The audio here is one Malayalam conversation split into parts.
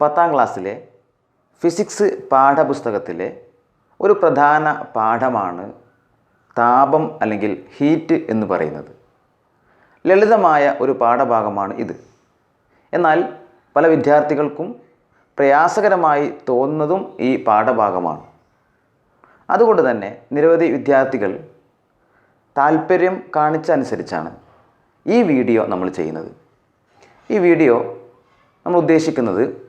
പത്താം ക്ലാസ്സിലെ ഫിസിക്സ് പാഠപുസ്തകത്തിലെ ഒരു പ്രധാന പാഠമാണ് താപം അല്ലെങ്കിൽ ഹീറ്റ് എന്ന് പറയുന്നത്. ലളിതമായ ഒരു പാഠഭാഗമാണ് ഇത്. എന്നാൽ പല വിദ്യാർത്ഥികൾക്കും പ്രയാസകരമായി തോന്നുന്നതും ഈ പാഠഭാഗമാണ്. അതുകൊണ്ട് തന്നെ നിരവധി വിദ്യാർത്ഥികൾ താല്പര്യം കാണിച്ചനുസരിച്ചാണ് ഈ വീഡിയോ നമ്മൾ ചെയ്യുന്നത്. ഈ വീഡിയോ നമ്മൾ ഉദ്ദേശിക്കുന്നത്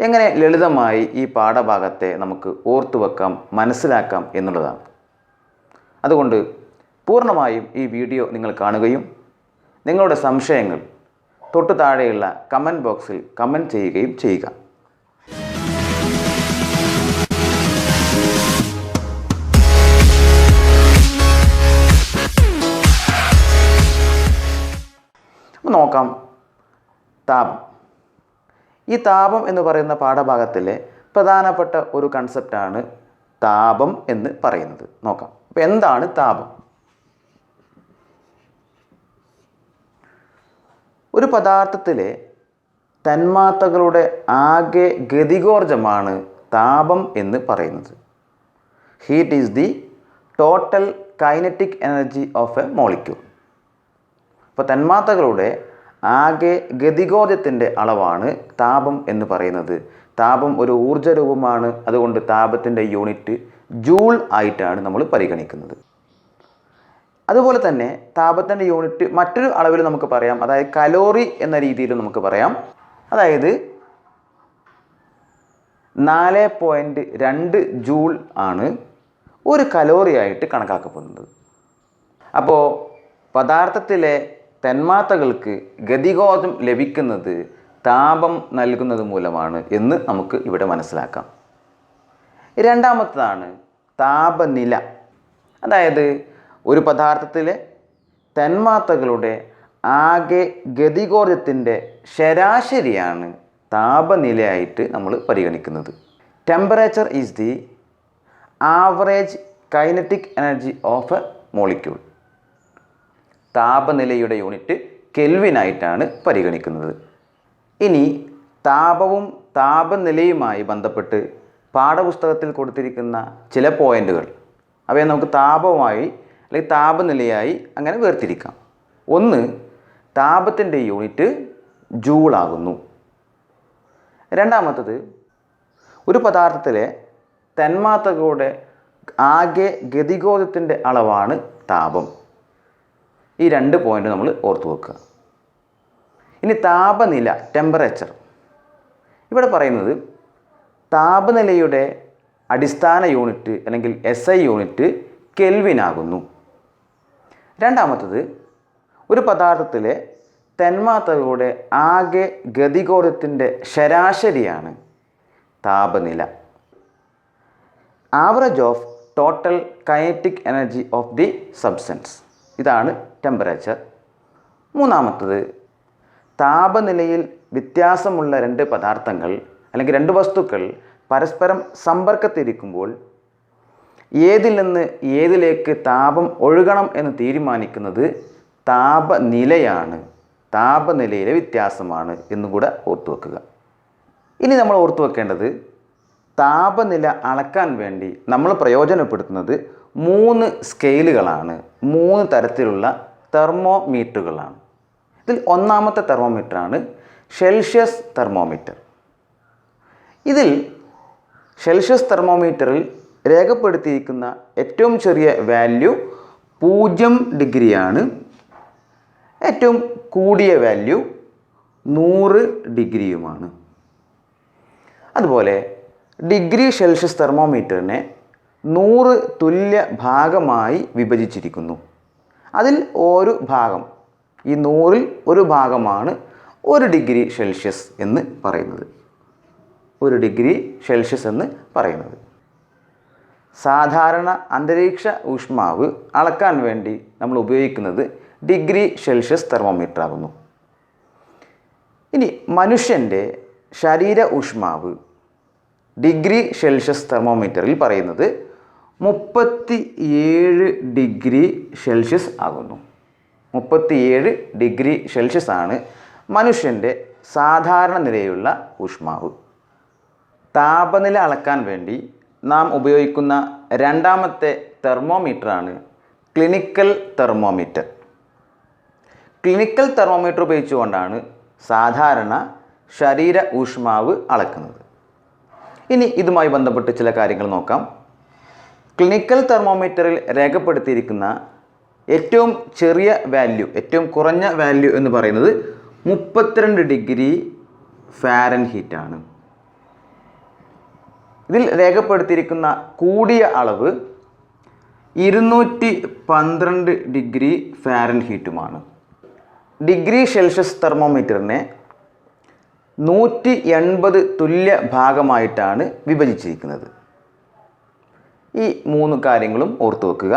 എങ്ങനെ ലളിതമായി ഈ പാഠഭാഗത്തെ നമുക്ക് ഓർത്തു വെക്കാം മനസ്സിലാക്കാം എന്നുള്ളതാണ്. അതുകൊണ്ട് പൂർണമായും ഈ വീഡിയോ നിങ്ങൾ കാണുകയും നിങ്ങളുടെ സംശയങ്ങൾ തൊട്ടു താഴെയുള്ള കമന്റ് ബോക്സിൽ കമന്റ് ചെയ്യുകയും ചെയ്യുക. നോക്കാം. താപം ഈ താപം എന്ന് പറയുന്ന പാഠഭാഗത്തിലെ പ്രധാനപ്പെട്ട ഒരു കൺസെപ്റ്റാണ് താപം എന്ന് പറയുന്നത്. നോക്കാം. അപ്പോൾ എന്താണ് താപം? ഒരു പദാർത്ഥത്തിലെ തന്മാത്രകളുടെ ആകെ ഗതികോർജമാണ് താപം എന്ന് പറയുന്നത്. Heat is the total kinetic energy of a molecule അപ്പോൾ തന്മാത്രകളുടെ ആകെ ഗതികോജത്തിന്റെ അളവാണ് താപം എന്ന് പറയുന്നത്. താപം ഒരു ഊർജരൂപമാണ് അതുകൊണ്ട് താപത്തിന്റെ യൂണിറ്റ് ജൂൾ ആയിട്ടാണ് നമ്മൾ പരിഗണിക്കുന്നത്. അതുപോലെ തന്നെ താപത്തിന്റെ യൂണിറ്റ് മറ്റൊരു അളവിൽ നമുക്ക് പറയാം. അതായത് കലോറി എന്ന രീതിയിൽ നമുക്ക് പറയാം. അതായത് നാല് പോയിന്റ് രണ്ട് ജൂൾ ആണ് ഒരു കലോറിയായിട്ട് കണക്കാക്കപ്പെടുന്നത്. അപ്പോൾ പദാർത്ഥത്തിലെ തന്മാത്രകൾക്ക് ഗതികോർജം ലഭിക്കുന്നത് താപം നൽകുന്നത് മൂലമാണ് എന്ന് നമുക്ക് ഇവിടെ മനസ്സിലാക്കാം. രണ്ടാമത്തതാണ് താപനില. അതായത് ഒരു പദാർത്ഥത്തിലെ തന്മാത്രകളുടെ ആകെ ഗതികോർജത്തിന്റെ ശരാശരിയാണ് താപനിലയായിട്ട് നമ്മൾ പരിഗണിക്കുന്നത്. Temperature is the average kinetic energy of a molecule താപനിലയുടെ യൂണിറ്റ് കെൽവിനായിട്ടാണ് പരിഗണിക്കുന്നത്. ഇനി താപവും താപനിലയുമായി ബന്ധപ്പെട്ട് പാഠപുസ്തകത്തിൽ കൊടുത്തിരിക്കുന്ന ചില പോയിന്റുകൾ അവയെ നമുക്ക് താപവുമായി അല്ലെങ്കിൽ താപനിലയായി അങ്ങനെ വേർതിരിക്കാം. ഒന്ന് താപത്തിന്റെ യൂണിറ്റ് ജൂളാകുന്നു. രണ്ടാമത്തത് ഒരു പദാർത്ഥത്തിലെ തന്മാത്രകളുടെ ആകെ ഗതികോർജത്തിന്റെ അളവാണ് താപം. ഈ രണ്ട് പോയിന്റ് നമ്മൾ ഓർത്ത് വെക്കുക. ഇനി താപനില ടെമ്പറേച്ചർ ഇവിടെ പറയുന്നത് താപനിലയുടെ അടിസ്ഥാന യൂണിറ്റ് അല്ലെങ്കിൽ എസ് ഐ യൂണിറ്റ് കെൽവിനാകുന്നു രണ്ടാമത്തത് ഒരു പദാർത്ഥത്തിലെ തന്മാത്രകളുടെ ആകെ ഗതികോരത്തിന്റെ ശരാശരിയാണ് താപനില. Average of total kinetic energy of the substance ഇതാണ് ടെമ്പറേച്ചർ മൂന്നാമത്തത് താപനിലയിൽ വ്യത്യാസമുള്ള രണ്ട് പദാർത്ഥങ്ങൾ അല്ലെങ്കിൽ രണ്ട് വസ്തുക്കൾ പരസ്പരം സമ്പർക്കത്തിരിക്കുമ്പോൾ ഏതിൽ നിന്ന് ഏതിലേക്ക് താപം ഒഴുകണം എന്ന് തീരുമാനിക്കുന്നത് താപനിലയാണ്. താപനിലയിലെ വ്യത്യാസമാണ് എന്നും കൂടെ ഓർത്തു വെക്കുക. ഇനി നമ്മൾ ഓർത്തു വെക്കേണ്ടത് താപനില അളക്കാൻ വേണ്ടി നമ്മൾ പ്രയോജനപ്പെടുത്തുന്നത് മൂന്ന് സ്കെയിലുകളാണ് മൂന്ന് തരത്തിലുള്ള തെർമോമീറ്ററുകളാണ്. ഇതിൽ ഒന്നാമത്തെ തെർമോമീറ്ററാണ് ഷെൽഷ്യസ് തെർമോമീറ്റർ. ഇതിൽ ഷെൽഷ്യസ് തെർമോമീറ്ററിൽ രേഖപ്പെടുത്തിയിരിക്കുന്ന ഏറ്റവും ചെറിയ വാല്യൂ പൂജ്യം ഡിഗ്രിയാണ്. ഏറ്റവും കൂടിയ വാല്യൂ നൂറ് ഡിഗ്രിയുമാണ്. അതുപോലെ ഡിഗ്രി സെൽഷ്യസ് തെർമോമീറ്ററിനെ നൂറ് തുല്യ ഭാഗമായി വിഭജിച്ചിരിക്കുന്നു. അതിൽ ഒരു ഭാഗം ഈ നൂറിൽ ഒരു ഭാഗമാണ് ഒരു ഡിഗ്രി സെൽഷ്യസ് എന്ന് പറയുന്നത്. ഒരു ഡിഗ്രി സെൽഷ്യസ് എന്ന് പറയുന്നത്. സാധാരണ അന്തരീക്ഷ ഊഷ്മാവ് അളക്കാൻ വേണ്ടി നമ്മൾ ഉപയോഗിക്കുന്നത് ഡിഗ്രി സെൽഷ്യസ് തെർമോമീറ്റർ ആകുന്നു ഇനി മനുഷ്യന്റെ ശരീര ഊഷ്മാവ് ഡിഗ്രി സെൽഷ്യസ് തെർമോമീറ്ററിൽ പറയുന്നത് മുപ്പത്തി ഏഴ് ഡിഗ്രി സെൽഷ്യസ് ആകുന്നു. മുപ്പത്തിയേഴ് ഡിഗ്രി സെൽഷ്യസ് ആണ് മനുഷ്യന്റെ സാധാരണ നിലയിലുള്ള ഊഷ്മാവ്. താപനില അളക്കാൻ വേണ്ടി നാം ഉപയോഗിക്കുന്ന രണ്ടാമത്തെ തെർമോമീറ്ററാണ് ക്ലിനിക്കൽ തെർമോമീറ്റർ. ക്ലിനിക്കൽ തെർമോമീറ്റർ ഉപയോഗിച്ചുകൊണ്ടാണ് സാധാരണ ശരീര ഊഷ്മാവ് അളക്കുന്നത്. ഇനി ഇതുമായി ബന്ധപ്പെട്ട് ചില കാര്യങ്ങൾ നോക്കാം. ക്ലിനിക്കൽ തെർമോമീറ്ററിൽ രേഖപ്പെടുത്തിയിരിക്കുന്ന ഏറ്റവും ചെറിയ വാല്യൂ ഏറ്റവും കുറഞ്ഞ വാല്യൂ എന്ന് പറയുന്നത് മുപ്പത്തിരണ്ട് ഡിഗ്രി ഫാരൻ ഹീറ്റാണ് ഇതിൽ രേഖപ്പെടുത്തിയിരിക്കുന്ന കൂടിയ അളവ് ഇരുന്നൂറ്റി പന്ത്രണ്ട് ഡിഗ്രി ഫാരൻ ഹീറ്റുമാണ് ഡിഗ്രി സെൽഷ്യസ് തെർമോമീറ്ററിനെ നൂറ്റി എൺപത് തുല്യ ഭാഗമായിട്ടാണ് വിഭജിച്ചിരിക്കുന്നത്. ഈ മൂന്ന് കാര്യങ്ങളും ഓർത്തു വെക്കുക.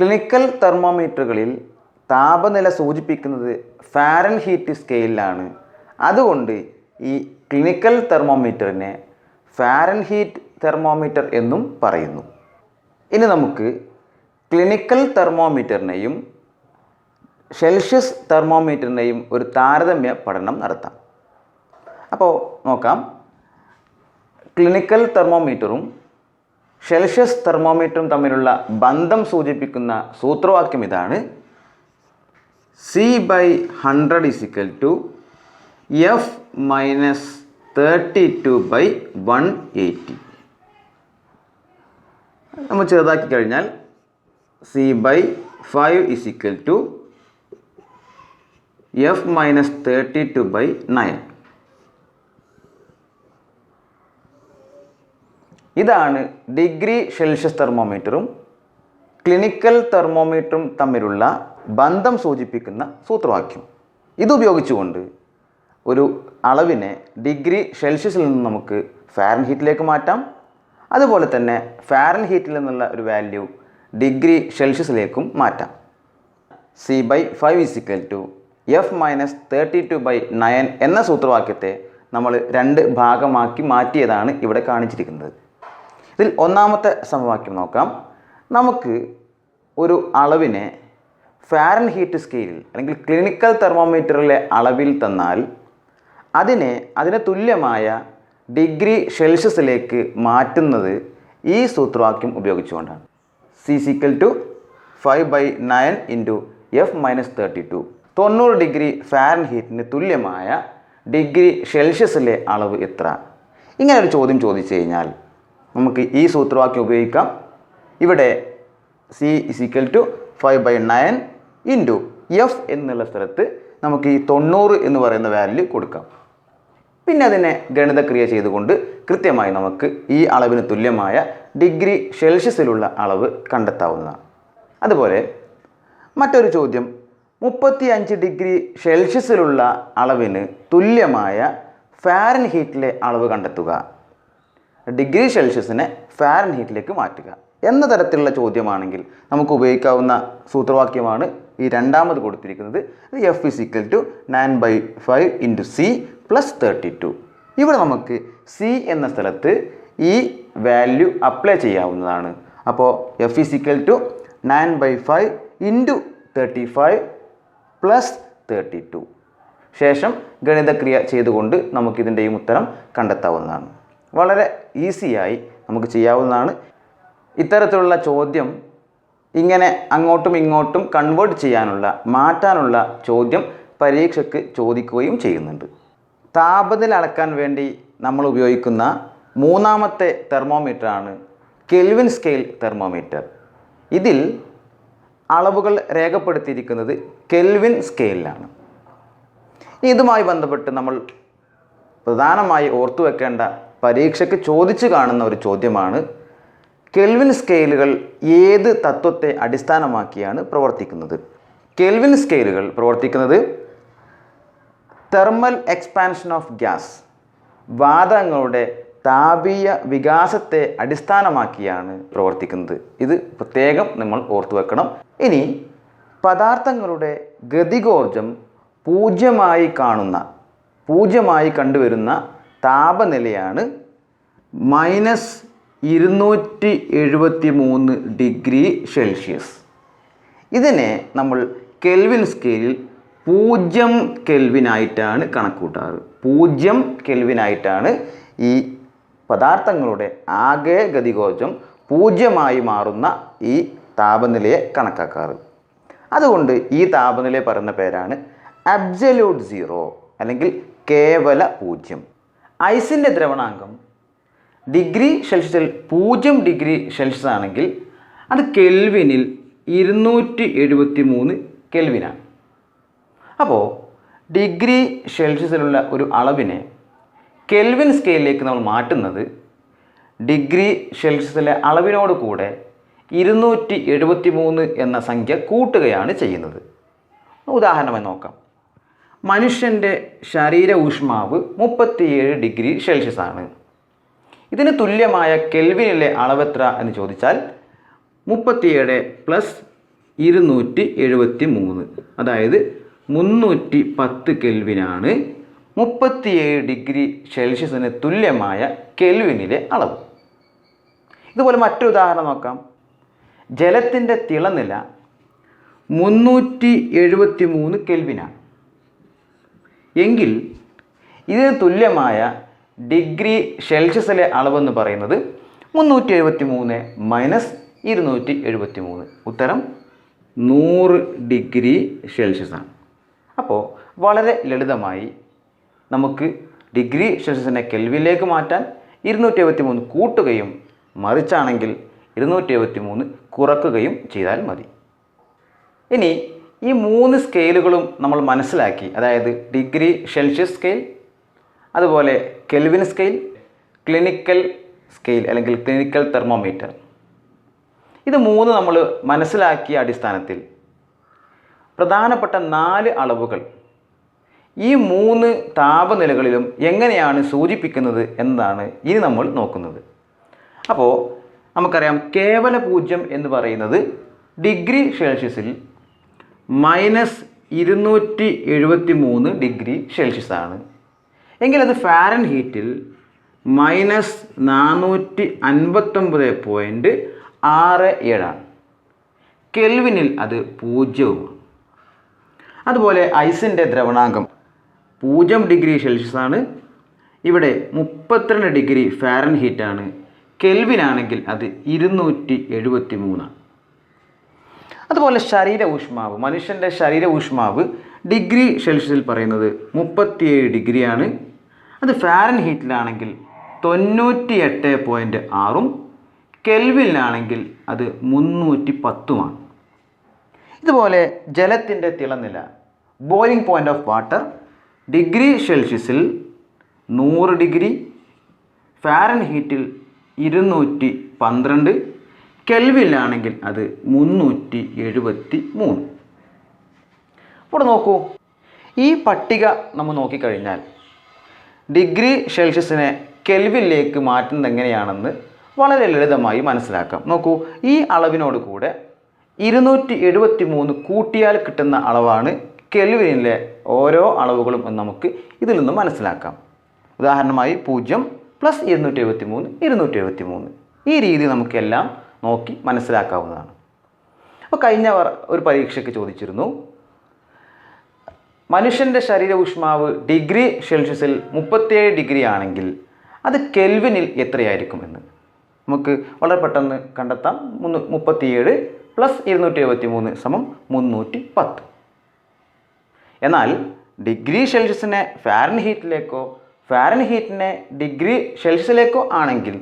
ക്ലിനിക്കൽ തെർമോമീറ്ററുകളിൽ താപനില സൂചിപ്പിക്കുന്നത് ഫാരൻ ഹീറ്റ് സ്കെയിലാണ് അതുകൊണ്ട് ഈ ക്ലിനിക്കൽ തെർമോമീറ്ററിനെ ഫാരൻ ഹീറ്റ് തെർമോമീറ്റർ എന്നും പറയുന്നു. ഇനി നമുക്ക് ക്ലിനിക്കൽ തെർമോമീറ്ററിനെയും സെൽഷ്യസ് തെർമോമീറ്ററിനെയും ഒരു താരതമ്യ പഠനം നടത്താം. അപ്പോൾ നോക്കാം. ക്ലിനിക്കൽ തെർമോമീറ്ററും സെൽഷ്യസ് തെർമോമീറ്ററും തമ്മിലുള്ള ബന്ധം സൂചിപ്പിക്കുന്ന സൂത്രവാക്യം ഇതാണ്. C by hundred is equal to F minus thirty two by one eighty നമ്മൾ ചെറുതാക്കി കഴിഞ്ഞാൽ C by five is equal to F minus thirty two by nine ഇതാണ് ഡിഗ്രി സെൽഷ്യസ് തെർമോമീറ്ററും ക്ലിനിക്കൽ തെർമോമീറ്ററും തമ്മിലുള്ള ബന്ധം സൂചിപ്പിക്കുന്ന സൂത്രവാക്യം. ഇതുപയോഗിച്ചുകൊണ്ട് ഒരു അളവിനെ ഡിഗ്രി സെൽഷ്യസിൽ നിന്ന് നമുക്ക് ഫാരൻ ഹീറ്റിലേക്ക് മാറ്റാം. അതുപോലെ തന്നെ ഫാരൻ ഹീറ്റിൽ നിന്നുള്ള ഒരു വാല്യൂ ഡിഗ്രി സെൽഷ്യസിലേക്കും മാറ്റാം. C by five is equal to F minus thirty two by nine എന്ന സൂത്രവാക്യത്തെ നമ്മൾ രണ്ട് ഭാഗമാക്കി മാറ്റിയതാണ് ഇവിടെ കാണിച്ചിരിക്കുന്നത്. ഇതിൽ ഒന്നാമത്തെ സമവാക്യം നോക്കാം. നമുക്ക് ഒരു അളവിനെ ഫാരൻ ഹീറ്റ് സ്കെയിലിൽ അല്ലെങ്കിൽ ക്ലിനിക്കൽ തെർമോമീറ്ററിലെ അളവിൽ തന്നാൽ അതിനെ അതിന് തുല്യമായ ഡിഗ്രി സെൽഷ്യസിലേക്ക് മാറ്റുന്നത് ഈ സൂത്രവാക്യം ഉപയോഗിച്ചുകൊണ്ടാണ്. C equal to five by nine into F minus thirty two തൊണ്ണൂറ് ഡിഗ്രി ഫാരൻ ഹീറ്റിന് തുല്യമായ ഡിഗ്രി സെൽഷ്യസിലെ അളവ് എത്ര? ഇങ്ങനെ ഒരു ചോദ്യം ചോദിച്ചു കഴിഞ്ഞാൽ നമുക്ക് ഈ സൂത്രവാക്യം ഉപയോഗിക്കാം. ഇവിടെ C is equal to five by nine into F എന്നുള്ള സ്ഥലത്ത് നമുക്ക് ഈ തൊണ്ണൂറ് എന്ന് പറയുന്ന വാല്യൂ കൊടുക്കാം. പിന്നെ അതിനെ ഗണിതക്രിയ ചെയ്തുകൊണ്ട് കൃത്യമായി നമുക്ക് ഈ അളവിന് തുല്യമായ ഡിഗ്രി സെൽഷ്യസിലുള്ള അളവ് കണ്ടെത്താവുന്നതാണ്. അതുപോലെ മറ്റൊരു ചോദ്യം മുപ്പത്തി അഞ്ച് ഡിഗ്രി സെൽഷ്യസിലുള്ള അളവിന് തുല്യമായ ഫാരൻ ഹീറ്റിലെ അളവ് കണ്ടെത്തുക. ഡിഗ്രി സെൽഷ്യസിനെ ഫാരൻ ഹീറ്റിലേക്ക് മാറ്റുക എന്ന തരത്തിലുള്ള ചോദ്യമാണെങ്കിൽ നമുക്ക് ഉപയോഗിക്കാവുന്ന സൂത്രവാക്യമാണ് ഈ രണ്ടാമത് കൊടുത്തിരിക്കുന്നത്. F is equal to nine by five into C plus thirty two ഇവിടെ നമുക്ക് സി എന്ന സ്ഥലത്ത് ഈ വാല്യൂ അപ്ലൈ ചെയ്യാവുന്നതാണ്. അപ്പോൾ F is equal to nine by five into thirty five plus thirty two ശേഷം ഗണിതക്രിയ ചെയ്തുകൊണ്ട് നമുക്കിതിന്റെയും ഉത്തരം കണ്ടെത്താവുന്നതാണ്. വളരെ ഈസിയായി നമുക്ക് ചെയ്യാവുന്നതാണ്. ഇത്തരത്തിലുള്ള ചോദ്യം ഇങ്ങനെ അങ്ങോട്ടും ഇങ്ങോട്ടും കൺവേർട്ട് ചെയ്യാനുള്ള മാറ്റാനുള്ള ചോദ്യം പരീക്ഷയ്ക്ക് ചോദിക്കുകയും ചെയ്യുന്നുണ്ട്. താപനില അളക്കാൻ വേണ്ടി നമ്മൾ ഉപയോഗിക്കുന്ന മൂന്നാമത്തെ തെർമോമീറ്ററാണ് കെൽവിൻ സ്കെയിൽ തെർമോമീറ്റർ. ഇതിൽ അളവുകൾ രേഖപ്പെടുത്തിയിരിക്കുന്നത് കെൽവിൻ സ്കെയിലാണ്. ഇതുമായി ബന്ധപ്പെട്ട് നമ്മൾ പ്രധാനമായി ഓർത്തു വെക്കേണ്ട പരീക്ഷയ്ക്ക് ചോദിച്ചു കാണുന്ന ഒരു ചോദ്യമാണ് കെൽവിൻ സ്കെയിലുകൾ ഏത് തത്വത്തെ അടിസ്ഥാനമാക്കിയാണ് പ്രവർത്തിക്കുന്നത്? കെൽവിൻ സ്കെയിലുകൾ പ്രവർത്തിക്കുന്നത് തെർമൽ എക്സ്പാൻഷൻ ഓഫ് ഗ്യാസ് വാതകങ്ങളുടെ താപീയ വികാസത്തെ അടിസ്ഥാനമാക്കിയാണ് പ്രവർത്തിക്കുന്നത്. ഇത് പ്രത്യേകം നമ്മൾ ഓർത്തു വെക്കണം. ഇനി പദാർത്ഥങ്ങളുടെ ഗതികോർജം പൂജ്യമായി കാണുന്ന പൂജ്യമായി കണ്ടുവരുന്ന താപനിലയാണ് മൈനസ് ഇരുന്നൂറ്റി എഴുപത്തി മൂന്ന് ഡിഗ്രി സെൽഷ്യസ്. ഇതിനെ നമ്മൾ കെൽവിൻ സ്കെയിലിൽ പൂജ്യം കെൽവിനായിട്ടാണ് കണക്കൂട്ടാറ്. പൂജ്യം കെൽവിനായിട്ടാണ് ഈ പദാർത്ഥങ്ങളുടെ ആകെ ഗതികോചം പൂജ്യമായി മാറുന്ന ഈ താപനിലയെ കണക്കാക്കാറ്. അതുകൊണ്ട് ഈ താപനിലയെ പറയുന്ന പേരാണ് അബ്സല്യൂട്ട് സീറോ അല്ലെങ്കിൽ കേവല പൂജ്യം. ഐസിന്റെ ദ്രവണാങ്കം ഡിഗ്രി സെൽഷ്യസിൽ പൂജ്യം ഡിഗ്രി സെൽഷ്യസ് ആണെങ്കിൽ അത് കെൽവിനിൽ ഇരുന്നൂറ്റി എഴുപത്തി മൂന്ന് കെൽവിനാണ്. അപ്പോൾ ഡിഗ്രി സെൽഷ്യസിലുള്ള ഒരു അളവിനെ കെൽവിൻ സ്കെയിലിലേക്ക് നമ്മൾ മാറ്റുന്നത് ഡിഗ്രി സെൽഷ്യസിലെ അളവിനോട് കൂടെ ഇരുന്നൂറ്റി എഴുപത്തി മൂന്ന് എന്ന സംഖ്യ കൂട്ടുകയാണ് ചെയ്യുന്നത്. ഉദാഹരണമായി നോക്കാം. മനുഷ്യന്റെ ശരീര ഊഷ്മാവ് മുപ്പത്തിയേഴ് ഡിഗ്രി സെൽഷ്യസ് ആണ്. ഇതിന് തുല്യമായ കെൽവിനിലെ അളവെത്ര എന്ന് ചോദിച്ചാൽ മുപ്പത്തിയേഴ് പ്ലസ് ഇരുന്നൂറ്റി എഴുപത്തി മൂന്ന് അതായത് മുന്നൂറ്റി പത്ത് കെൽവിനാണ് മുപ്പത്തിയേഴ് ഡിഗ്രി സെൽഷ്യസിന് തുല്യമായ കെൽവിനിലെ അളവ്. ഇതുപോലെ മറ്റൊരു ഉദാഹരണം നോക്കാം. ജലത്തിന്റെ തിളനില മുന്നൂറ്റി എഴുപത്തി മൂന്ന് കെൽവിനാണ്. എങ്കിൽ ഇതിന് തുല്യമായ ഡിഗ്രി സെൽഷ്യസിലെ അളവെന്ന് പറയുന്നത് മുന്നൂറ്റി എഴുപത്തി മൂന്ന് മൈനസ് ഇരുന്നൂറ്റി എഴുപത്തി മൂന്ന് ഉത്തരം നൂറ് ഡിഗ്രി സെൽഷ്യസ് ആണ്. അപ്പോൾ വളരെ ലളിതമായി നമുക്ക് ഡിഗ്രി സെൽഷ്യസിനെ കെൽവിലേക്ക് മാറ്റാൻ ഇരുന്നൂറ്റി എഴുപത്തി മൂന്ന് കൂട്ടുകയും മറിച്ചാണെങ്കിൽ ഇരുന്നൂറ്റി എഴുപത്തി മൂന്ന് കുറക്കുകയും ചെയ്താൽ മതി. ഇനി ഈ മൂന്ന് സ്കെയിലുകളും നമ്മൾ മനസ്സിലാക്കി. അതായത് ഡിഗ്രി സെൽഷ്യസ് സ്കെയിൽ അതുപോലെ കെൽവിൻ സ്കെയിൽ ക്ലിനിക്കൽ സ്കെയിൽ അല്ലെങ്കിൽ ക്ലിനിക്കൽ തെർമോമീറ്റർ. ഇത് മൂന്ന് നമ്മൾ മനസ്സിലാക്കിയ അടിസ്ഥാനത്തിൽ പ്രധാനപ്പെട്ട നാല് അളവുകൾ ഈ മൂന്ന് താപനിലകളിലും എങ്ങനെയാണ് സൂചിപ്പിക്കുന്നത് എന്നതാണ് ഇനി നമ്മൾ നോക്കുന്നത്. അപ്പോൾ നമുക്കറിയാം കേവല പൂജ്യം എന്ന് പറയുന്നത് ഡിഗ്രി സെൽഷ്യസിൽ മൈനസ് ഇരുന്നൂറ്റി എഴുപത്തി മൂന്ന് ഡിഗ്രി സെൽഷ്യസ് ആണ് എങ്കിലത് ഫാരൻ ഹീറ്റിൽ മൈനസ് നാനൂറ്റി അൻപത്തൊമ്പത് പോയിന്റ് ആറ് ഏഴാണ്. കെൽവിനിൽ അത് പൂജ്യവുമാണ്. അതുപോലെ ഐസിന്റെ ദ്രവണാങ്കം പൂജ്യം ഡിഗ്രി സെൽഷ്യസ് ആണ് ഇവിടെ മുപ്പത്തിരണ്ട് ഡിഗ്രി ഫാരൻ ഹീറ്റാണ് കെൽവിനാണെങ്കിൽ അത് ഇരുന്നൂറ്റി എഴുപത്തി മൂന്നാണ് അതുപോലെ ശരീര ഊഷ്മാവ്. മനുഷ്യന്റെ ശരീര ഊഷ്മാവ് ഡിഗ്രി സെൽഷ്യസിൽ പറയുന്നത് മുപ്പത്തിയേഴ് ഡിഗ്രിയാണ്. അത് ഫാരൻ ഹീറ്റിലാണെങ്കിൽ തൊണ്ണൂറ്റി എട്ട് പോയിന്റ് ആറും കെൽവിലാണെങ്കിൽ അത് മുന്നൂറ്റി പത്തുമാണ് ഇതുപോലെ ജലത്തിന്റെ തിളനില boiling point of water degree സെൽഷ്യസിൽ നൂറ് ഡിഗ്രി ഫാരൻ ഹീറ്റിൽ ഇരുന്നൂറ്റി പന്ത്രണ്ട് കെൽവിലാണെങ്കിൽ അത് മുന്നൂറ്റി എഴുപത്തി മൂന്ന് ഇവിടെ നോക്കൂ. ഈ പട്ടിക നമ്മൾ നോക്കിക്കഴിഞ്ഞാൽ ഡിഗ്രി സെൽഷ്യസിനെ കെൽവിലേക്ക് മാറ്റുന്നത് എങ്ങനെയാണെന്ന് വളരെ ലളിതമായി മനസ്സിലാക്കാം. നോക്കൂ ഈ അളവിനോട് കൂടെ ഇരുന്നൂറ്റി എഴുപത്തി മൂന്ന് കൂട്ടിയാൽ കിട്ടുന്ന അളവാണ് കെൽവിനിലെ ഓരോ അളവുകളും എന്ന് നമുക്ക് ഇതിൽ നിന്ന് മനസ്സിലാക്കാം. ഉദാഹരണമായി പൂജ്യം പ്ലസ് ഇരുന്നൂറ്റി എഴുപത്തി മൂന്ന് ഇരുന്നൂറ്റി എഴുപത്തി മൂന്ന് ഈ രീതി നമുക്കെല്ലാം നോക്കി മനസ്സിലാക്കാവുന്നതാണ്. അപ്പോൾ കഴിഞ്ഞ ഒരു പരീക്ഷയ്ക്ക് ചോദിച്ചിരുന്നു മനുഷ്യന്റെ ശരീര ഊഷ്മാവ് ഡിഗ്രി സെൽഷ്യസിൽ മുപ്പത്തിയേഴ് ഡിഗ്രി ആണെങ്കിൽ അത് കെൽവിനിൽ എത്രയായിരിക്കും എന്ന്? നമുക്ക് വളരെ പെട്ടെന്ന് കണ്ടെത്താം. മുന്നൂ മുപ്പത്തിയേഴ് പ്ലസ് ഇരുന്നൂറ്റി എഴുപത്തി മൂന്ന് സമം മുന്നൂറ്റി പത്ത് എന്നാൽ ഡിഗ്രി സെൽഷ്യസിനെ ഫാരൻ ഹീറ്റിലേക്കോ ഫാരൻ ഹീറ്റിനെ ഡിഗ്രി സെൽഷ്യസിലേക്കോ ആണെങ്കിൽ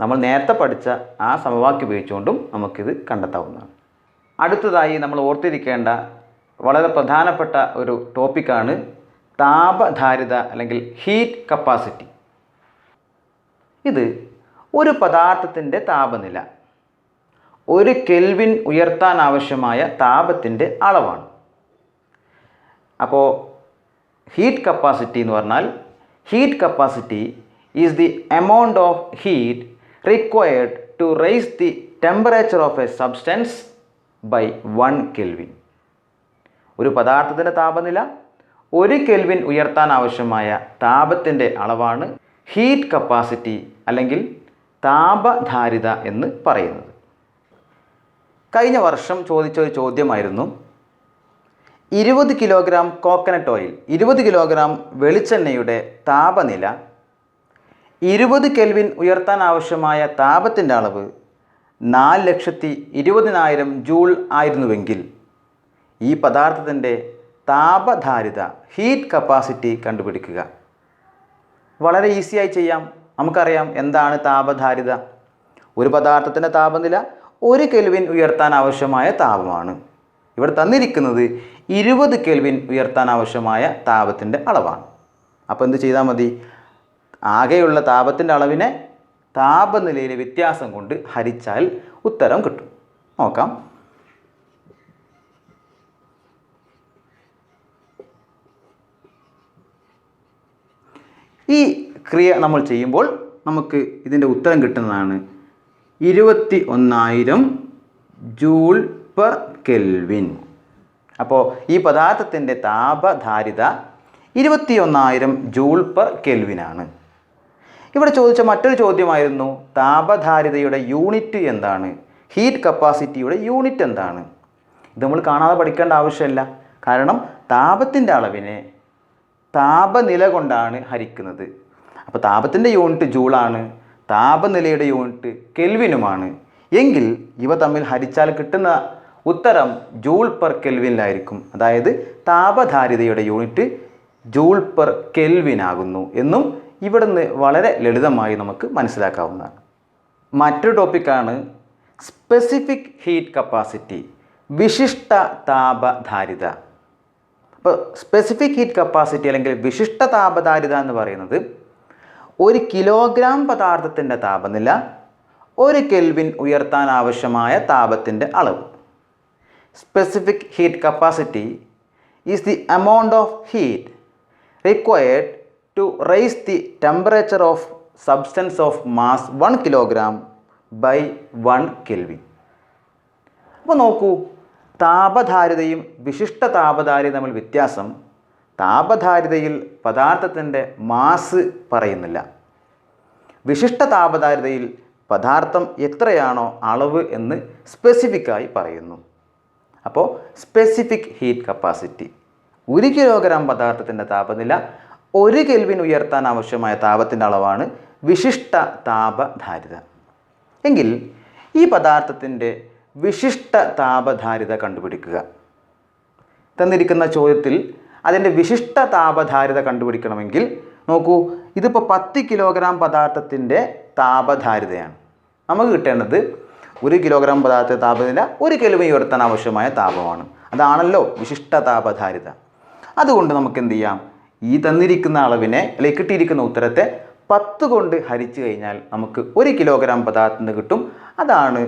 നമ്മൾ നേരത്തെ പഠിച്ച ആ സമവാക്യം ഉപയോഗിച്ചുകൊണ്ടും നമുക്കിത് കണ്ടെത്താവുന്നതാണ്. അടുത്തതായി നമ്മൾ ഓർത്തിരിക്കേണ്ട വളരെ പ്രധാനപ്പെട്ട ഒരു ടോപ്പിക്കാണ് താപധാരിത അല്ലെങ്കിൽ ഹീറ്റ് കപ്പാസിറ്റി ഇത് ഒരു പദാർത്ഥത്തിന്റെ താപനില ഒരു കെൽവിൻ ഉയർത്താൻ ആവശ്യമായ താപത്തിന്റെ അളവാണ്. അപ്പോൾ ഹീറ്റ് കപ്പാസിറ്റി എന്ന് പറഞ്ഞാൽ heat capacity is the amount of heat required to rise the temperature of a substance by one kelvin ഒരു പദാർത്ഥത്തിന്റെ താപനില ഒരു കെൽവിൻ ഉയർത്താൻ ആവശ്യമായ താപത്തിന്റെ അളവാണ് ഹീറ്റ് കപ്പാസിറ്റി അല്ലെങ്കിൽ താപധാരിത എന്ന് പറയുന്നത്. കഴിഞ്ഞ വർഷം ചോദിച്ച ഒരു ചോദ്യമായിരുന്നു ഇരുപത് കിലോഗ്രാം കോക്കനട്ട് ഓയിൽ ഇരുപത് കിലോഗ്രാം വെളിച്ചെണ്ണയുടെ താപനില ഇരുപത് കെൽവിൻ ഉയർത്താൻ ആവശ്യമായ താപത്തിന്റെ അളവ് നാല് ലക്ഷത്തി ഇരുപതിനായിരം ജൂൾ ആയിരുന്നുവെങ്കിൽ ഈ പദാർത്ഥത്തിന്റെ താപധാരിത ഹീറ്റ് കപ്പാസിറ്റി കണ്ടുപിടിക്കുക. വളരെ ഈസിയായി ചെയ്യാം. നമുക്കറിയാം എന്താണ് താപധാരിത. ഒരു പദാർത്ഥത്തിന്റെ താപനില ഒരു കെൽവിൻ ഉയർത്താൻ ആവശ്യമായ താപമാണ്. ഇവിടെ തന്നിരിക്കുന്നത് ഇരുപത് കെൽവിൻ ഉയർത്താൻ ആവശ്യമായ താപത്തിന്റെ അളവാണ്. അപ്പോൾ എന്ത് ചെയ്താൽ മതി? ആകെയുള്ള താപത്തിന്റെ അളവിനെ താപനിലയിലെ വ്യത്യാസം കൊണ്ട് ഹരിച്ചാൽ ഉത്തരം കിട്ടും. നോക്കാം. ഈ ക്രിയ നമ്മൾ ചെയ്യുമ്പോൾ നമുക്ക് ഇതിന്റെ ഉത്തരം കിട്ടുന്നതാണ് ഇരുപത്തി ഒന്നായിരം ജൂൾ പെർ കെൽവിൻ. അപ്പോൾ ഈ പദാർത്ഥത്തിന്റെ താപധാരിത ഇരുപത്തി ഒന്നായിരം ജൂൾ പെർ കെൽവിനാണ്. ഇവിടെ ചോദിച്ച മറ്റൊരു ചോദ്യമായിരുന്നു താപധാരിതയുടെ യൂണിറ്റ് എന്താണ്? ഹീറ്റ് കപ്പാസിറ്റിയുടെ യൂണിറ്റ് എന്താണ്? ഇത് നമ്മൾ കാണാതെ പഠിക്കേണ്ട ആവശ്യമില്ല. കാരണം താപത്തിന്റെ അളവിനെ താപനില കൊണ്ടാണ് ഹരിക്കുന്നത്. അപ്പോൾ താപത്തിന്റെ യൂണിറ്റ് ജൂളാണ് താപനിലയുടെ യൂണിറ്റ് കെൽവിനുമാണ്. എങ്കിൽ ഇവ തമ്മിൽ ഹരിച്ചാൽ കിട്ടുന്ന ഉത്തരം ജൂൾ പെർ കെൽവിനിലായിരിക്കും. അതായത് താപധാരിതയുടെ യൂണിറ്റ് ജൂൾ പെർ കെൽവിനാകുന്നു എന്നും ഇവിടുന്ന് വളരെ ലളിതമായി നമുക്ക് മനസ്സിലാക്കാവുന്നതാണ്. മറ്റൊരു ടോപ്പിക്കാണ് സ്പെസിഫിക് ഹീറ്റ് കപ്പാസിറ്റി വിശിഷ്ട താപധാരിത. അപ്പോൾ സ്പെസിഫിക് ഹീറ്റ് കപ്പാസിറ്റി അല്ലെങ്കിൽ വിശിഷ്ട താപധാരിത എന്ന് പറയുന്നത് ഒരു കിലോഗ്രാം പദാർത്ഥത്തിന്റെ താപനില ഒരു കെൽവിൻ ഉയർത്താൻ ആവശ്യമായ താപത്തിന്റെ അളവ്. Specific heat capacity is the amount of heat required to rise the temperature of substance of mass one kilogram by one kelvin അപ്പോൾ നോക്കൂ താപധാരിതയും വിശിഷ്ട താപധാരിതയും തമ്മിൽ വ്യത്യാസം താപധാരിതയിൽ പദാർത്ഥത്തിന്റെ മാസ് പറയുന്നില്ല. വിശിഷ്ട താപധാരിതയിൽ പദാർത്ഥം എത്രയാണോ അളവ് എന്ന് സ്പെസിഫിക്കായി പറയുന്നു. അപ്പോൾ സ്പെസിഫിക് ഹീറ്റ് കപ്പാസിറ്റി ഒരു കിലോഗ്രാം പദാർത്ഥത്തിന്റെ താപനില ഒരു കെൽവിൻ ഉയർത്താൻ ആവശ്യമായ താപത്തിന്റെ അളവാണ് വിശിഷ്ട താപധാരിത. എങ്കിൽ ഈ പദാർത്ഥത്തിന്റെ വിശിഷ്ട താപധാരിത കണ്ടുപിടിക്കുക. തന്നിരിക്കുന്ന ചോദ്യത്തിൽ അതിന്റെ വിശിഷ്ട താപധാരിത കണ്ടുപിടിക്കണമെങ്കിൽ നോക്കൂ ഇതിപ്പോൾ പത്ത് കിലോഗ്രാം പദാർത്ഥത്തിന്റെ താപധാരിതയാണ്. നമുക്ക് കിട്ടേണ്ടത് ഒരു കിലോഗ്രാം പദാർത്ഥ താപനില ഒരു കെൽവിൻ ഉയർത്താൻ ആവശ്യമായ താപമാണ്. അതാണല്ലോ വിശിഷ്ട താപധാരിത. അതുകൊണ്ട് നമുക്ക് എന്ത് ചെയ്യാം? ഈ തന്നിരിക്കുന്ന അളവിനെ അല്ലെങ്കിൽ കിട്ടിയിരിക്കുന്ന ഉത്തരത്തെ പത്ത് കൊണ്ട് ഹരിച്ചു കഴിഞ്ഞാൽ നമുക്ക് ഒരു കിലോഗ്രാം പദാർത്ഥത്തിന് കിട്ടും. അതാണ്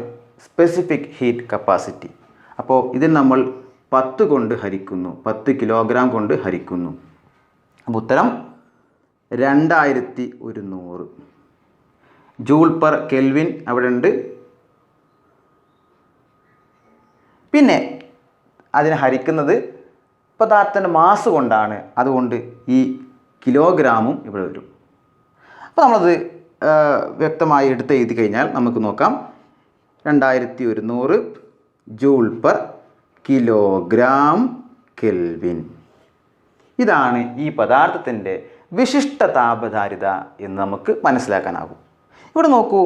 സ്പെസിഫിക് ഹീറ്റ് കപ്പാസിറ്റി അപ്പോൾ ഇതിൽ നമ്മൾ പത്ത് കൊണ്ട് ഹരിക്കുന്നു. പത്ത് കിലോഗ്രാം കൊണ്ട് ഹരിക്കുന്നു. അപ്പോൾ ഉത്തരം രണ്ടായിരത്തി ഒരുന്നൂറ്. ജൂൾ പെർ കെൽവിൻ അവിടെ ഉണ്ട് പിന്നെ അതിനെ ഹരിക്കുന്നത് പദാർത്ഥത്തിന്റെ മാസ് കൊണ്ടാണ് അതുകൊണ്ട് ഈ കിലോഗ്രാമും ഇവിടെ വരും. അപ്പോൾ നമ്മളത് വ്യക്തമായി എടുത്ത് എഴുതി കഴിഞ്ഞാൽ നമുക്ക് നോക്കാം. രണ്ടായിരത്തി ഒരുന്നൂറ് ജൂൾ പെർ കിലോഗ്രാം കെൽവിൻ. ഇതാണ് ഈ പദാർത്ഥത്തിന്റെ വിശിഷ്ട താപധാരിത എന്ന് നമുക്ക് മനസ്സിലാക്കാനാകും. ഇവിടെ നോക്കൂ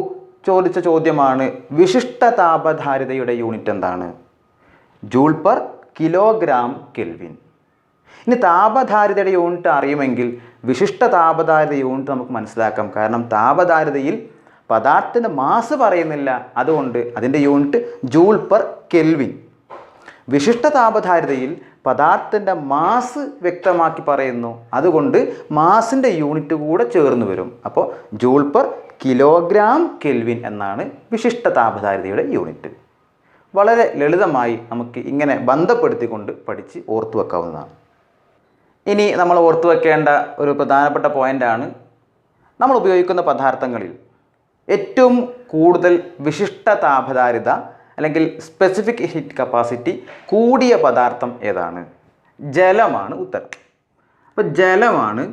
ചോദിച്ച ചോദ്യമാണ് വിശിഷ്ട താപധാരിതയുടെ യൂണിറ്റ് എന്താണ്? Joule per kilogram kelvin. ഇനി താപധാരിതയുടെ യൂണിറ്റ് അറിയുമെങ്കിൽ വിശിഷ്ട താപധാരിത യൂണിറ്റ് നമുക്ക് മനസ്സിലാക്കാം. കാരണം താപധാരിതയിൽ പദാർത്ഥത്തിന്റെ മാസ് പറയുന്നില്ല. അതുകൊണ്ട് അതിന്റെ യൂണിറ്റ് ജൂൾ പെർ കെൽവിൻ. വിശിഷ്ട താപധാരിതയിൽ പദാർത്ഥത്തിന്റെ മാസ് വ്യക്തമാക്കി പറയുന്നു. അതുകൊണ്ട് മാസിന്റെ യൂണിറ്റ് കൂടെ ചേർന്ന് വരും. അപ്പോൾ ജൂൾ പെർ കിലോഗ്രാം കെൽവിൻ എന്നാണ് വിശിഷ്ട താപധാരിതയുടെ യൂണിറ്റ്. വളരെ ലളിതമായി നമുക്ക് ഇങ്ങനെ ബന്ധപ്പെടുത്തിക്കൊണ്ട് പഠിച്ച് ഓർത്തു വെക്കാവുന്നതാണ്. ഇനി നമ്മൾ ഓർത്തു വെക്കേണ്ട ഒരു പ്രധാനപ്പെട്ട പോയിന്റാണ് നമ്മൾ ഉപയോഗിക്കുന്ന പദാർത്ഥങ്ങളിൽ ഏറ്റവും കൂടുതൽ വിശിഷ്ട താപധാരിത അല്ലെങ്കിൽ സ്പെസിഫിക് ഹീറ്റ് കപ്പാസിറ്റി കൂടിയ പദാർത്ഥം ഏതാണ്? ജലമാണ് ഉത്തരം. അപ്പോൾ ജലമാണ്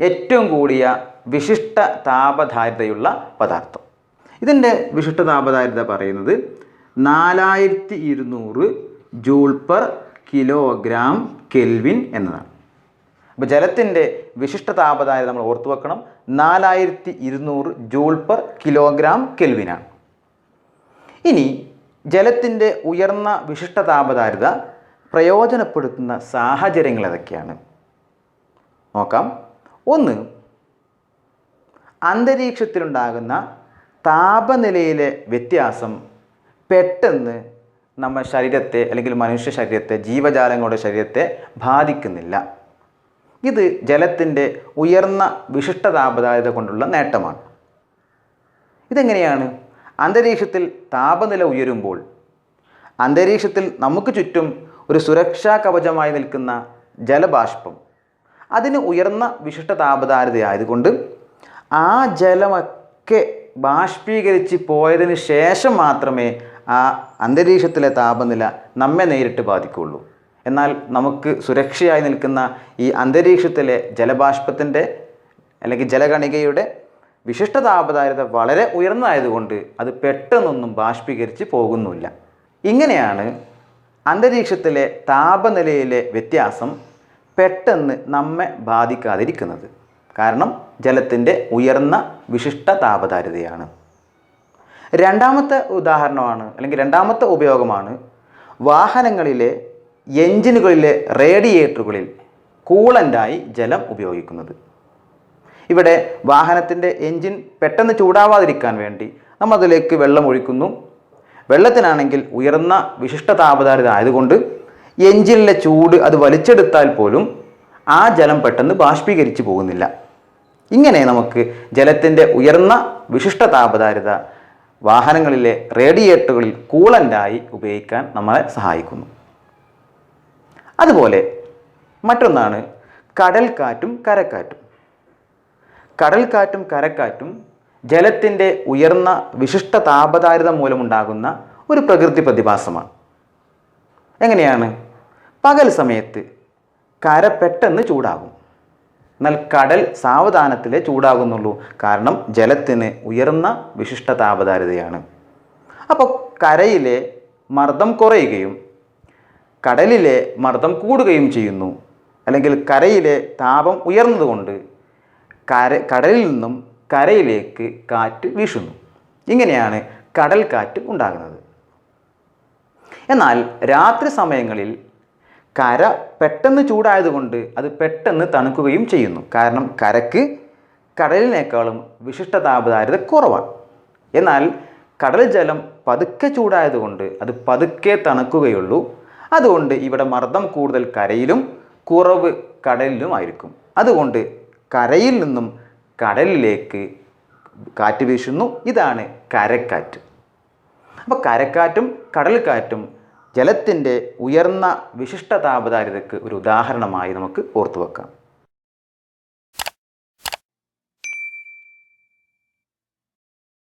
ഏറ്റവും കൂടിയ വിശിഷ്ട താപധാരിതയുള്ള പദാർത്ഥം. ഇതിന്റെ വിശിഷ്ട താപധാരിത പറയുന്നത് നാലായിരത്തി ഇരുന്നൂറ് ജൂൾ പെർ കിലോഗ്രാം കെൽവിൻ എന്നതാണ്. അപ്പോൾ ജലത്തിന്റെ വിശിഷ്ട താപധാരിത നമ്മൾ ഓർത്തു വെക്കണം. നാലായിരത്തി ഇരുന്നൂറ് ജൂൾ പെർ കിലോഗ്രാം കെൽവിനാണ്. ഇനി ജലത്തിന്റെ ഉയർന്ന വിശിഷ്ട താപധാരിത പ്രയോജനപ്പെടുത്തുന്ന സാഹചര്യങ്ങൾ ഏതൊക്കെയാണ്? നോക്കാം. ഒന്ന് അന്തരീക്ഷത്തിലുണ്ടാകുന്ന താപനിലയിലെ വ്യത്യാസം പെട്ടെന്ന് നമ്മുടെ ശരീരത്തെ അല്ലെങ്കിൽ മനുഷ്യ ശരീരത്തെ ജീവജാലങ്ങളുടെ ശരീരത്തെ ബാധിക്കുന്നില്ല. ഇത് ജലത്തിന്റെ ഉയർന്ന വിശിഷ്ട താപദായത കൊണ്ടുള്ള നേട്ടമാണ്. ഇതെങ്ങനെയാണ്? അന്തരീക്ഷത്തിൽ താപനില ഉയരുമ്പോൾ അന്തരീക്ഷത്തിൽ നമുക്ക് ചുറ്റും ഒരു സുരക്ഷാ കവചമായി നിൽക്കുന്ന ജലബാഷ്പം അതിന് ഉയർന്ന വിശിഷ്ട താപദാരതയായതുകൊണ്ട് ആ ജലമൊക്കെ ബാഷ്പീകരിച്ച് പോയതിന് ശേഷം മാത്രമേ ആ അന്തരീക്ഷത്തിലെ താപനില നമ്മെ നേരിട്ട് ബാധിക്കുകയുള്ളൂ. എന്നാൽ നമുക്ക് സുരക്ഷയായി നിൽക്കുന്ന ഈ അന്തരീക്ഷത്തിലെ ജലബാഷ്പത്തിന്റെ അല്ലെങ്കിൽ ജലകണികയുടെ വിശിഷ്ട താപധാരിത വളരെ ഉയർന്നതായതുകൊണ്ട് അത് പെട്ടെന്നൊന്നും ബാഷ്പീകരിച്ച് പോകുന്നില്ല ഇങ്ങനെയാണ് അന്തരീക്ഷത്തിലെ താപനിലയിലെ വ്യത്യാസം പെട്ടെന്ന് നമ്മെ ബാധിക്കാതിരിക്കുന്നത്. കാരണം ജലത്തിന്റെ ഉയർന്ന വിശിഷ്ട താപധാരിതയാണ്. രണ്ടാമത്തെ ഉദാഹരണമാണ് അല്ലെങ്കിൽ രണ്ടാമത്തെ ഉപയോഗമാണ് വാഹനങ്ങളിലെ എഞ്ചിനുകളിലെ റേഡിയേറ്ററുകളിൽ കൂളന്റായി ജലം ഉപയോഗിക്കുന്നത്. ഇവിടെ വാഹനത്തിന്റെ എൻജിൻ പെട്ടെന്ന് ചൂടാവാതിരിക്കാൻ വേണ്ടി നമ്മൾ അതിലേക്ക് വെള്ളം ഒഴിക്കുന്നു. വെള്ളത്തിനാണെങ്കിൽ ഉയർന്ന വിശിഷ്ട താപധാരിത ആയതുകൊണ്ട് എൻജിനിലെ ചൂട് അത് വലിച്ചെടുത്താൽ പോലും ആ ജലം പെട്ടെന്ന് ബാഷ്പീകരിച്ച് പോകുന്നില്ല. ഇങ്ങനെ നമുക്ക് ജലത്തിന്റെ ഉയർന്ന വിശിഷ്ട താപധാരിത വാഹനങ്ങളിലെ റേഡിയേറ്ററുകളിൽ കൂളന്റായി ഉപയോഗിക്കാൻ നമ്മളെ സഹായിക്കുന്നു. അതുപോലെ മറ്റൊന്നാണ് കടൽക്കാറ്റും കരക്കാറ്റും. കടൽക്കാറ്റും കരക്കാറ്റും ജലത്തിന്റെ ഉയർന്ന വിശിഷ്ട താപധാരിത മൂലമുണ്ടാകുന്ന ഒരു പ്രകൃതി പ്രതിഭാസമാണ്. എങ്ങനെയാണ്? പകൽ സമയത്ത് കര പെട്ടെന്ന് ചൂടാകും. എന്നാൽ കടൽ സാവധാനത്തിലേ ചൂടാകുന്നുള്ളൂ. കാരണം ജലത്തിന് ഉയർന്ന വിശിഷ്ട താപധാരിതയാണ്. അപ്പോൾ കരയിലെ മർദ്ദം കുറയുകയും കടലിലെ മർദ്ദം കൂടുകയും ചെയ്യുന്നു. അല്ലെങ്കിൽ കരയിലെ താപം ഉയർന്നതുകൊണ്ട് കര കടലിൽ നിന്നും കരയിലേക്ക് കാറ്റ് വീശുന്നു. ഇങ്ങനെയാണ് കടൽ കാറ്റ് ഉണ്ടാകുന്നത്. എന്നാൽ രാത്രി സമയങ്ങളിൽ കര പെട്ടെന്ന് ചൂടായതുകൊണ്ട് അത് പെട്ടെന്ന് തണുക്കുകയും ചെയ്യുന്നു. കാരണം കരക്ക് കടലിനേക്കാളും വിശിഷ്ട താപധാരിത കുറവാണ്. എന്നാൽ കടൽ ജലം പതുക്കെ ചൂടായതുകൊണ്ട് അത് പതുക്കെ തണുക്കുകയുള്ളൂ. അതുകൊണ്ട് ഇവിടെ മർദ്ദം കൂടുതൽ കരയിലും കുറവ് കടലിലുമായിരിക്കും അതുകൊണ്ട് കരയിൽ നിന്നും കടലിലേക്ക് കാറ്റ് വീശുന്നു. ഇതാണ് കരക്കാറ്റ്. അപ്പോൾ കരക്കാറ്റും കടൽക്കാറ്റും ജലത്തിന്റെ ഉയർന്ന വിശിഷ്ട താപധാരിതയ്ക്ക് ഒരു ഉദാഹരണമായി നമുക്ക് ഓർത്തു വെക്കാം